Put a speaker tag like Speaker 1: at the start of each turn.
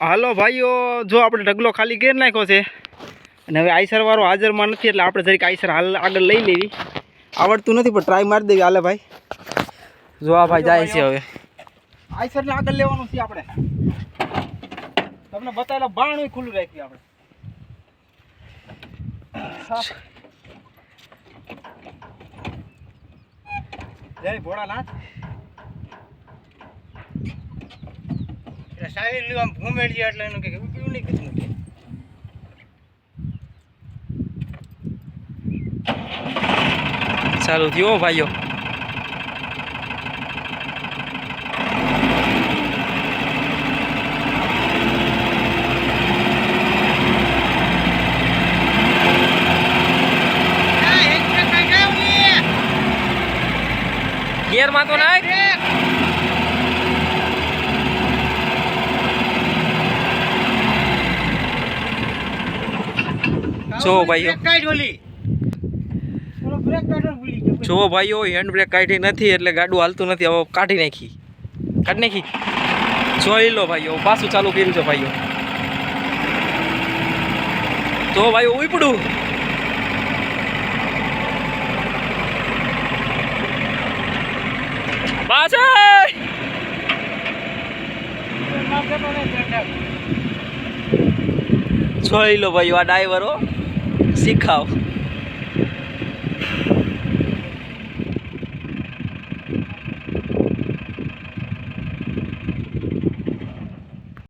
Speaker 1: હાલો ભાઈઓ, જો આપણે ઢગલો ખાલી કરી નાખ્યો છે અને હવે આઈસર વાળો હાજરમાં નથી એટલે આપણે જરીક આઈસર હાલ આગળ લઈ લેવી. આવડતું નથી, પણ ટ્રાય મારી દેવી હાલે ભાઈ. જો આ ભાઈ જાય છે હવે. આઈસરને આગળ લેવાનું છે આપણે. તમને બતાવેલા બાણ ખુલ્લું રાખ્યું આપણે. જય ભોળાનાથ. એટલે સાહેબ આમ ઘૂમેડીએ એટલે એનું કે ઊભી નહીં કીધું ચાલુ થયો ભાઈઓ. ગેરમાં તો નાખ જો ભાઈઓ. જો ભાઈઓ હેન્ડ બ્રેક કાઢી નથી એટલે ગાડું હાલતું નથી હવે કાઢી નાખી. કાઢી નાખી. જોઈ લો ભાઈઓ પાછું ચાલુ કર્યું છે ભાઈઓ. તો ભાઈઓ ઉપડું. જોઈ લો ભાઈઓ આ ડ્રાઈવરો secau